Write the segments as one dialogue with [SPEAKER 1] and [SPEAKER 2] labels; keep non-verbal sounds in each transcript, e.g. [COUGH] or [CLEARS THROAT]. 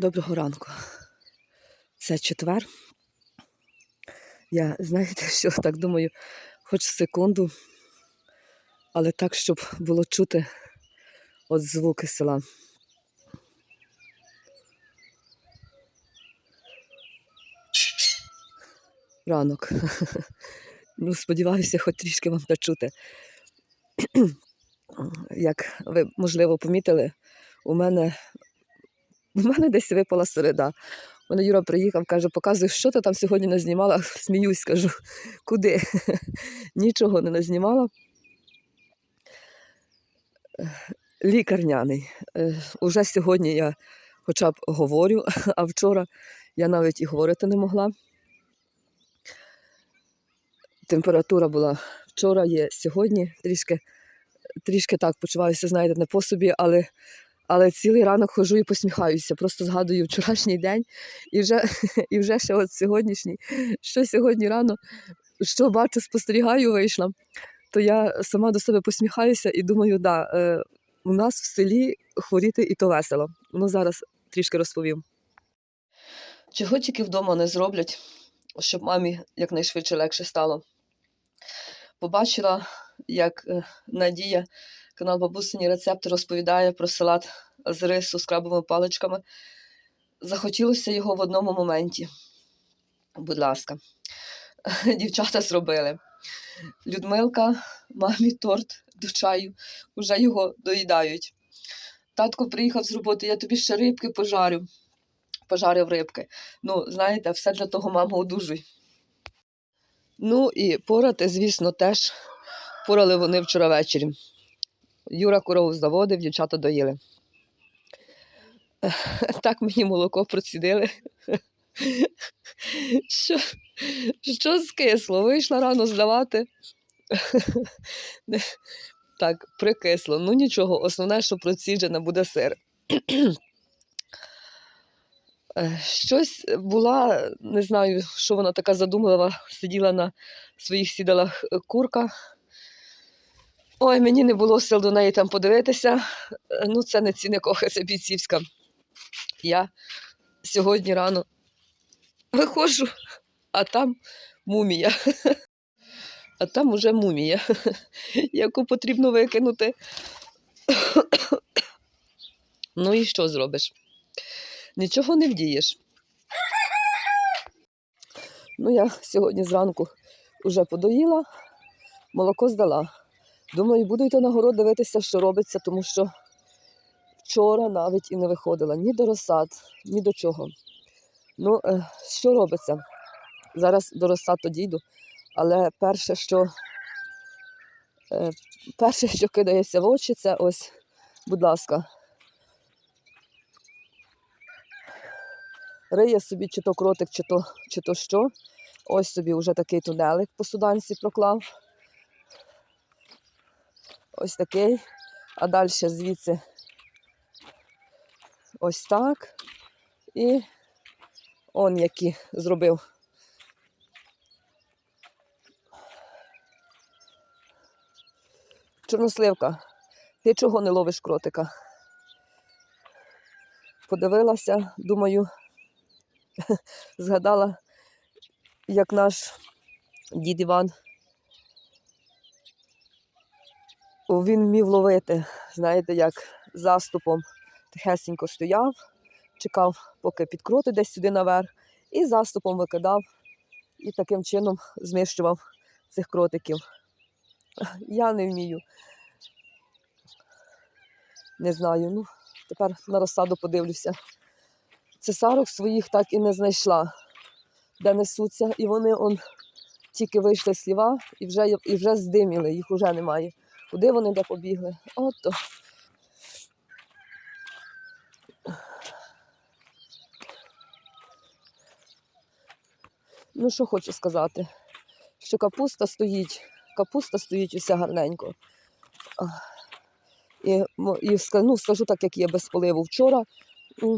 [SPEAKER 1] Доброго ранку. Це четвер. Я, знаєте, [LAUGHS] що так думаю, хоч секунду, але так, щоб було чути от звуки села. Ранок. [LAUGHS] Ну, сподіваюся, хоч трішки вам та чути. [CLEARS THROAT] Як ви, можливо, помітили, у мене у мене десь випала середа. Мене Юра приїхав, каже, показуй, що ти там сьогодні не знімала. [LAUGHS] Сміюсь, кажу, куди? [LAUGHS] Нічого не назнімала. Лікарняний. Уже сьогодні я хоча б говорю, [LAUGHS] а вчора я навіть і говорити не могла. Температура була вчора, є сьогодні. Трішки, трішки так почуваюся, знаєте, не по собі, але але цілий ранок ходжу і посміхаюся. Просто згадую вчорашній день і вже, [LAUGHS] і вже ще от сьогоднішній, що сьогодні рано, що бачу, спостерігаю, вийшла, то я сама до себе посміхаюся і думаю, да, е, у нас в селі хворіти і то весело. Ну зараз трішки розповім. Чого тільки вдома не зроблять, щоб мамі якнайшвидше легше стало. Побачила, як е, Надія канал Бабусині рецепти розповідає про салат з рису з крабовими паличками. Захотілося його в одному моменті. Будь ласка, [LAUGHS] дівчата зробили. Людмилка, мамі торт до чаю, вже його доїдають. Татко приїхав з роботи, я тобі ще рибки пожарю. Пожарив рибки. Ну, знаєте, все для того мама одужуй. Ну і порати, звісно, теж порали вони вчора ввечері. Юра корову заводив, дівчата доїли. [LAUGHS] Так мені молоко процідили. [LAUGHS] Що, що скисло? Вийшла рано здавати. [LAUGHS] Так, прикисло. Ну нічого, основне, що проціджена буде сир. [CLEARS THROAT] Щось була, не знаю, що вона така задумлива, сиділа на своїх сідалах курка. Ой, мені не було сил до неї там подивитися. Е, Ну, це не цінникоха, це бійцівська. Я сьогодні рано виходжу, а там мумія. А там уже мумія, яку потрібно викинути. Ну і що зробиш? Нічого не вдієш. Ну, я сьогодні зранку вже подоїла, молоко здала. Думаю, буду йти на город дивитися, що робиться, тому що вчора навіть і не виходила ні до розсад, ні до чого. Ну, е, що робиться? Зараз до розсад то дійду, але перше, що е, перше, що кидається в очі, це ось, будь ласка, риє собі чи то кротик, чи то, чи то що. Ось собі вже такий тунелик по суданці проклав. Ось такий. А далі звідси ось так. І он які зробив. Чорносливка, ти чого не ловиш кротика? Подивилася, думаю, [LAUGHS] згадала, як наш дід Іван. Він вмів ловити, знаєте, як заступом тихесенько стояв, чекав, поки підкрути десь сюди наверх, і заступом викидав, і таким чином зміщував цих кротиків. [LAUGHS] Я не вмію. Не знаю, ну, тепер на розсаду подивлюся. Цесарок своїх так і не знайшла, де несуться, і вони он тільки вийшли з сліва і вже, і вже здиміли, їх вже немає. Куди вони де побігли? Ото. Ну, що хочу сказати, що капуста стоїть, капуста стоїть уся гарненько. І, і ну, скажу так, як є без поливу. Вчора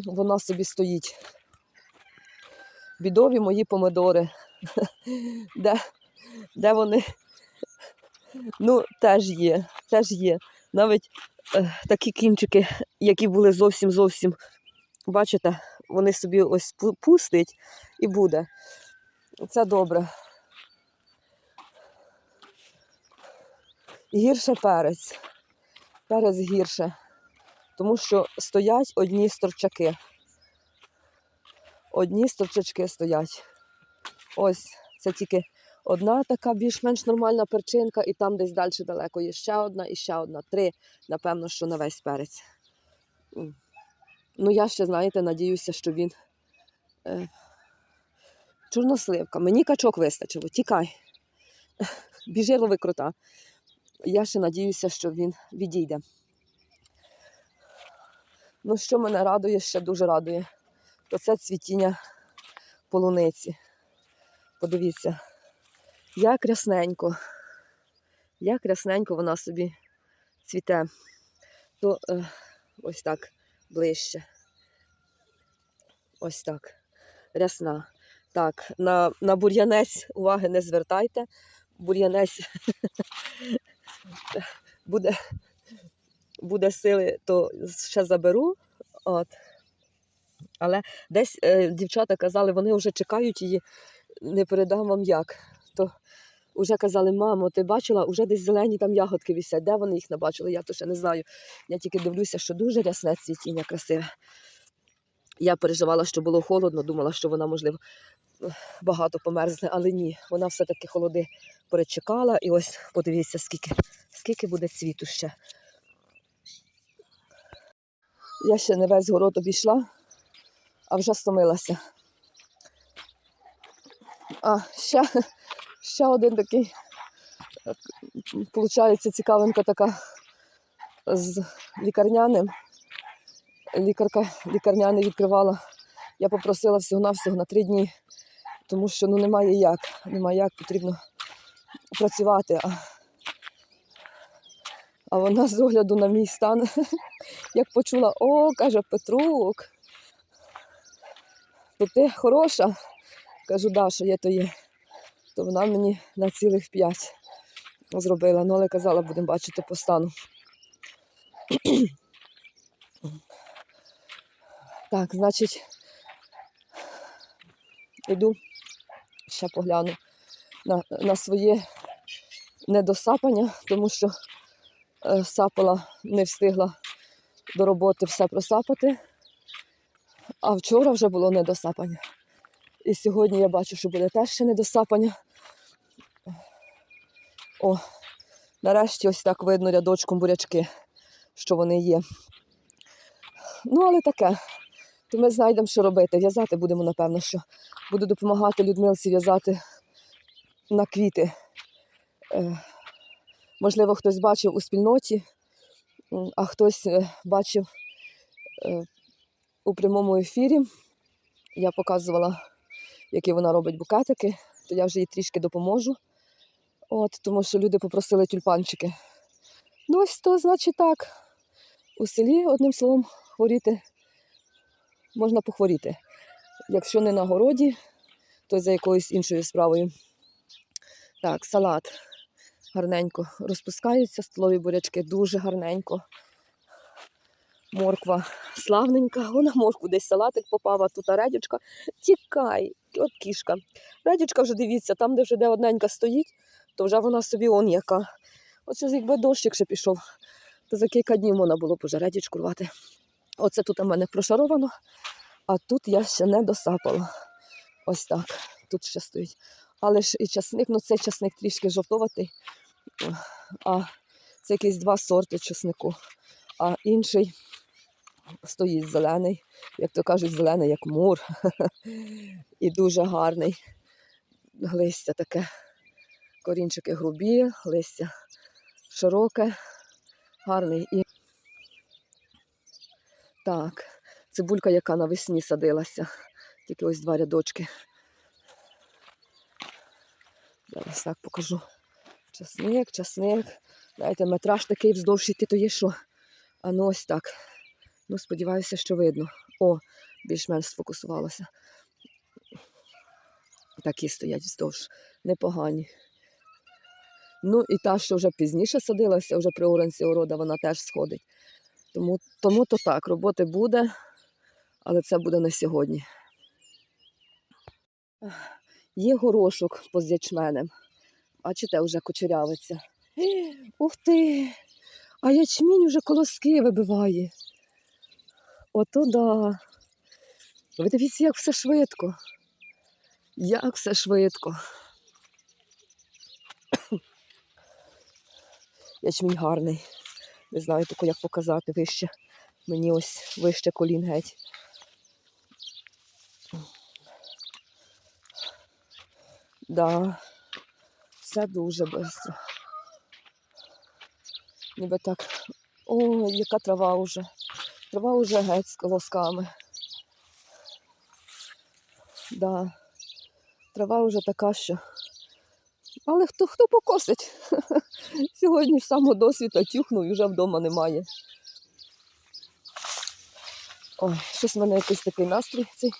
[SPEAKER 1] вона собі стоїть. Бідові мої помидори. [LAUGHS] Де, де вони? Ну, теж є, теж є. Навіть е, такі кінчики, які були зовсім зовсім, бачите, вони собі ось пу- пустить і буде. Це добре. Гірше перець. Перець гірше. Тому що стоять одні сторчаки. Одні сторчачки стоять. Ось це тільки одна така більш-менш нормальна перчинка, і там десь далі далеко є ще одна і ще одна. Три, напевно, що на весь перець. Ну, я ще, знаєте, надіюся, що він. Е, чорносливка. Мені качок вистачило. Тікай. [LAUGHS] Біжи лови. Я ще надіюся, що він відійде. Ну, що мене радує, ще дуже радує, то це цвітіння полуниці. Подивіться, як рясненько, як рясненько вона собі цвіте. То е, ось так ближче. Ось так. Рясна. Так, на, на бур'янець уваги не звертайте. Бур'янець [LAUGHS] буде, буде сили, то ще заберу. От. Але десь е, дівчата казали, вони вже чекають її, не передам вам як. То вже казали, мамо, ти бачила, вже десь зелені там ягодки висять. Де вони їх не бачили, я то ще не знаю. Я тільки дивлюся, що дуже рясне цвітіння красиве. Я переживала, що було холодно, думала, що вона, можливо, багато померзне, але ні, вона все-таки холоди перечекала. І ось подивіться, скільки, скільки буде цвіту ще. Я ще не весь город обійшла, а вже стомилася. А ще, ще один такий, виходить, цікавинка така з лікарняним. Лікарка лікарняне відкривала. Я попросила всього-навсього на три дні, тому що ну, немає як, немає як, потрібно працювати. А, а вона з огляду на мій стан, [LAUGHS] як почула, о, каже Петрук, то ти хороша. Кажу, да, що є, то є. То вона мені на цілих п'ять зробила. Ну, але казала, будемо бачити по стану. Так, значить, іду, ще погляну на, на своє недосапання, тому що е, сапала, не встигла до роботи все просапати. А вчора вже було недосапання. І сьогодні я бачу, що буде теж ще недосапання. О, нарешті ось так видно рядочком бурячки, що вони є. Ну, але таке. То ми знайдемо, що робити. В'язати будемо, напевно, що. Буду допомагати Людмилці в'язати на квіти. Е, можливо, хтось бачив у спільноті, а хтось е, бачив е, у прямому ефірі. Я показувала, які вона робить букетики, то я вже їй трішки допоможу. От, тому що люди попросили тюльпанчики. Ну, ось то, значить, так. У селі, одним словом, хворіти можна похворіти. Якщо не на городі, то за якоюсь іншою справою. Так, салат гарненько розпускаються, столові бурячки дуже гарненько. Морква славненька, вона моркву десь салатик попав, а тут а редючка. Тікай, от кішка. Редючка вже дивіться, там, де вже де одненька стоїть, то вже вона собі он яка. Ж якби дощик ще пішов, то за кілька днів можна було б уже редючку рвати. Оце тут у мене прошаровано, а тут я ще не досапала. Ось так. Тут ще стоїть. Але ж і часник, ну цей часник трішки жовтоватий, а це якісь два сорти часнику. А інший стоїть зелений, як то кажуть, зелений, як мур. І дуже гарний. Листя таке. Корінчики грубі, листя широке, гарний. І так, цибулька, яка навесні садилася. Тільки ось два рядочки. Зараз так покажу. Часник, часник. Знаєте, метраж такий вздовж іти, то є що. А ну ось так. Ну, сподіваюся, що видно. О, більш-менш сфокусувалося. Такі стоять вздовж. Непогані. Ну і та, що вже пізніше садилася, вже при оранці орода, вона теж сходить. Тому, тому то так, роботи буде, Але це буде на сьогодні. Є горошок поза ячменем. Бачите, вже кучерявиться. Ух ти! А ячмінь уже колоски вибиває. Ото да. Ви дивіться, як все швидко. Як все швидко. Ячмінь гарний. Не знаю таку, як показати вище. Мені ось вище колін геть. Да, все дуже швидко. Ніби так. О, яка трава вже. Трава вже геть з колосками. Да. Трава вже така, що. Але хто хто покосить? [LAUGHS] Сьогодні в самодосвіта тюхнув і вже вдома немає. Ой, щось в мене якийсь такий настрій цей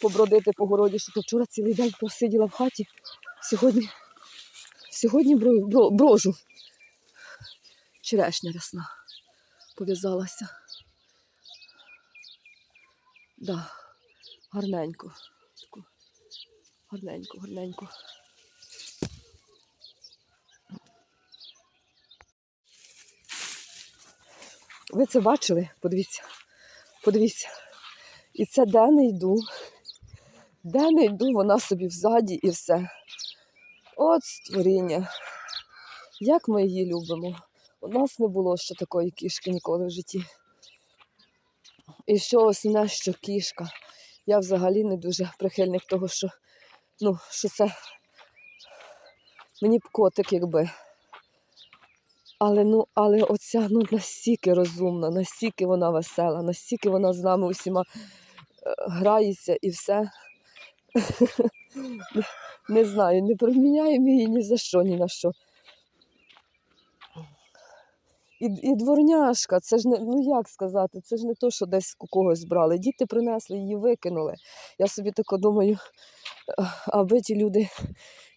[SPEAKER 1] побродити по городі, що то вчора цілий день просиділа в хаті. Сьогодні, сьогодні бро, бро, брожу. Черешня рясна пов'язалася. Да, гарненько. Гарненько, гарненько. Ви це бачили? Подивіться. Подивіться. І це де не йду. Де не йду, вона собі взаді і все. От створіння. Як ми її любимо. У нас не було ще такої кішки ніколи в житті. І що основне, що кішка. Я взагалі не дуже прихильник того, що, ну, що це мені б котик, якби. Але ну, але оця ну настільки розумна, настільки вона весела, настільки вона з нами усіма е, грається і все. [LAUGHS] Не- Не знаю, не проміняємо її ні за що, ні на що. І, і дворняшка, це ж не, ну як сказати, це ж не то, що десь у когось брали. Діти принесли, її викинули. Я собі тако думаю, аби ті люди,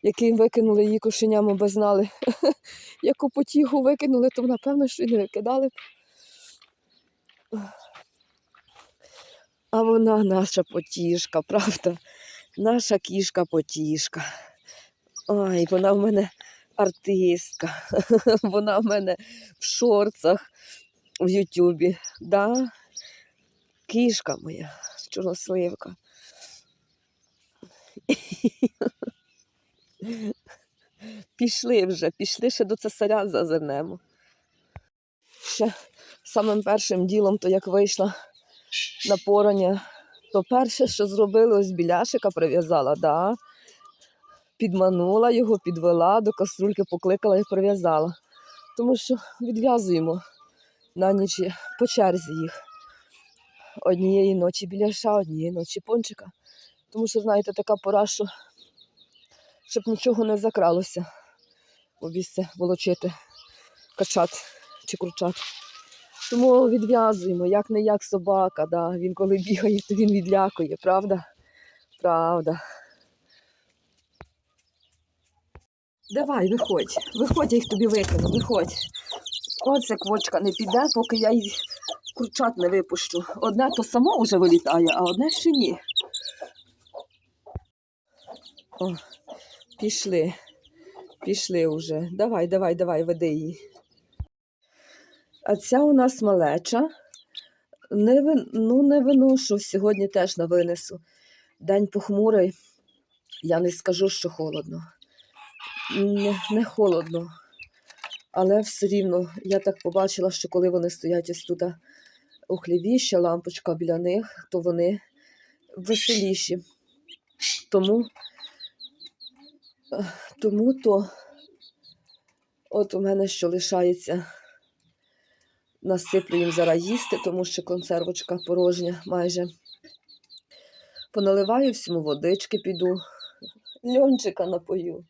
[SPEAKER 1] які викинули її кошеням, аби знали, [LAUGHS] яку потігу викинули, то напевно, що й не викидали. А вона наша потішка, правда? Наша кішка потішка. Ой, вона в мене артистка. [LAUGHS] Вона в мене в шорцах в Ютубі. Да? Кішка моя, чорносливка. [LAUGHS] Пішли вже, пішли ще до цесаря зазирнемо. Ще самим першим ділом, то як вийшла на порання, то перше, що зробили, ось біляшика прив'язала, да? Підманула його, підвела, до каструльки покликала і прив'язала. Тому що відв'язуємо на ніч по черзі їх. Однієї ночі біляша, однієї ночі пончика. Тому що, знаєте, така пора, що щоб нічого не закралося. Обіця волочити качат чи курчат. Тому відв'язуємо, як не як собака. Да? Він коли бігає, то він відлякує, правда? Правда. Давай, виходь. Виходь, я їх тобі викину, виходь. Оце квочка не піде, поки я їх курчат не випущу. Одне то само вже вилітає, а одне ще ні. О, пішли. Пішли вже. Давай, давай, давай, веди її. А ця у нас малеча. Не, вин- ну, не виношу, сьогодні теж не винесу. День похмурий. Я не скажу, що холодно. Не, холодно. Але все рівно я так побачила, що коли вони стоять ось тут у хліві, ще лампочка біля них, то вони веселіші. Тому, е, тому то от у мене що лишається. Насиплю їм зараз їсти, тому що консервочка порожня майже. Поналиваю всьому водички, піду. Льончика напою.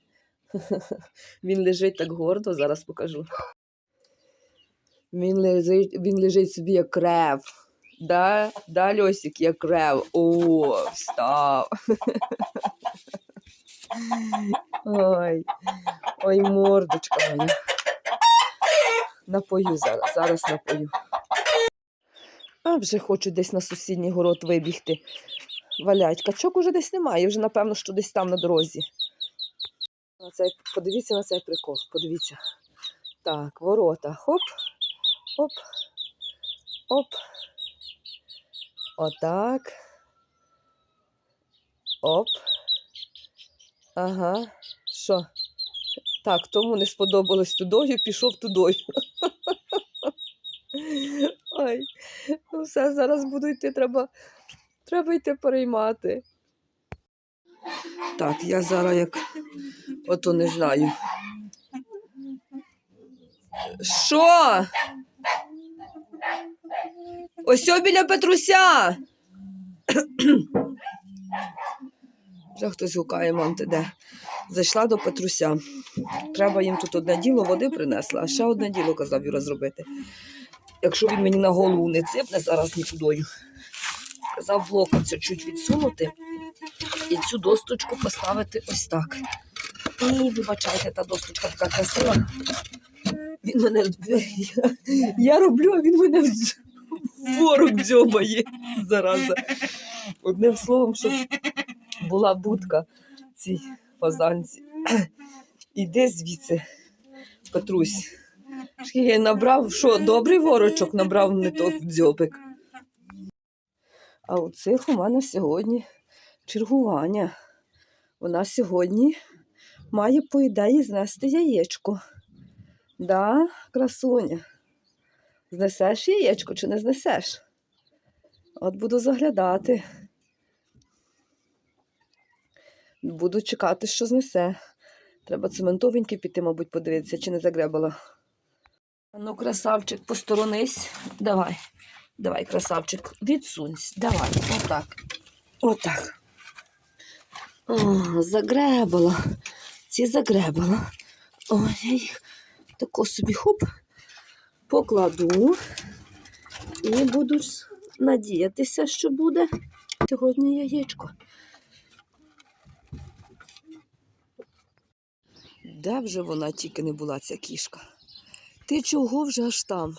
[SPEAKER 1] Він лежить так гордо, зараз покажу. Він лежить, він лежить собі як крев. Да, да, Льосик, як крев. О, встав. Ой, ой, мордочка моя. Напою зараз, зараз напою. А вже хочу десь на сусідній город вибігти. Валять. Качок уже десь немає, вже напевно, що десь там на дорозі. На цей, подивіться на цей прикол, подивіться. Так, ворота. Хоп, оп, оп. Отак. Оп. Ага. Що? Так, тому не сподобалось тудою, пішов тудою. [LAUGHS] Ой, ну все, зараз буду йти, треба, треба йти переймати. Так, я зараз як ото не знаю. Що? Ось біля Петруся. Вже хтось гукає, мам, ти де? Зайшла до Петруся. Треба їм тут одне діло води принесла, а ще одне діло казав Юра зробити. Якщо він мені на голову не ципне зараз нікудою. Казав блока це чуть відсунути цю досточку поставити ось так. І вибачайте, та досточка така красива. Він мене я, [LAUGHS] я роблю, а він мене ворог дзьобає, зараза. Одним словом, щоб була будка цій фазанці. [CLEARS THROAT] Іди звідси, Петрусь. Я набрав, що добрий ворочок набрав не то дзьобик. А у цих у мене сьогодні чергування. Вона сьогодні має, по ідеї, знести яєчко. Да, красуня. Знесеш яєчко чи не знесеш? От буду заглядати. Буду чекати, що знесе. Треба цементовеньки піти, мабуть, подивитися, чи не загребала. Ну, красавчик, посторонись. Давай. Давай, красавчик, відсунься. Давай. Отак. Отак. О, загребала. Ці загребала. Ой, я їх тако собі хоп покладу. І буду надіятися, що буде сьогодні яєчко. Де вже вона тільки не була, ця кішка? Ти чого вже аж там?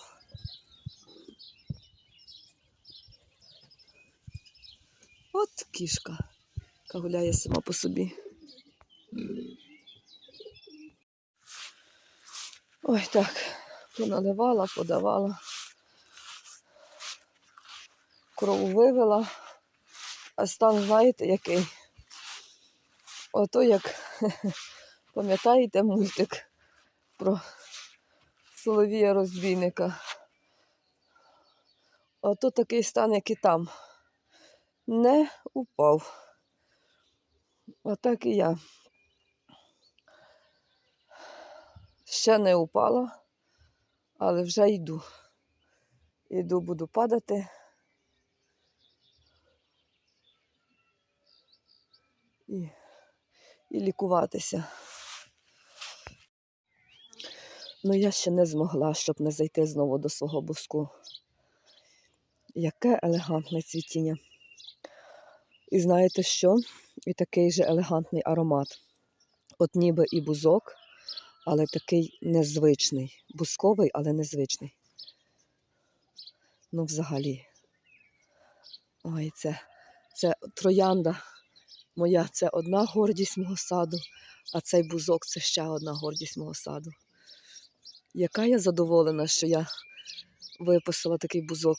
[SPEAKER 1] От кішка, яка гуляє сама по собі. Ой, так, поналивала, подавала. Корову вивела, а стан, знаєте, який? Ото як [LAUGHS] пам'ятаєте мультик про Соловія розбійника. Ото такий стан, як і там. Не упав. Отак і я. Ще не упала, але вже йду. Йду, буду падати. І, і лікуватися. Ну, я ще не змогла, щоб не зайти знову до свого буску. Яке елегантне цвітіння. І знаєте що? І такий же елегантний аромат. От ніби і бузок, але такий незвичний. Бусковий, але незвичний. Ну, взагалі. Ой, це, це троянда моя, це одна гордість мого саду, а цей бузок це ще одна гордість мого саду. Яка я задоволена, що я виписала такий бузок.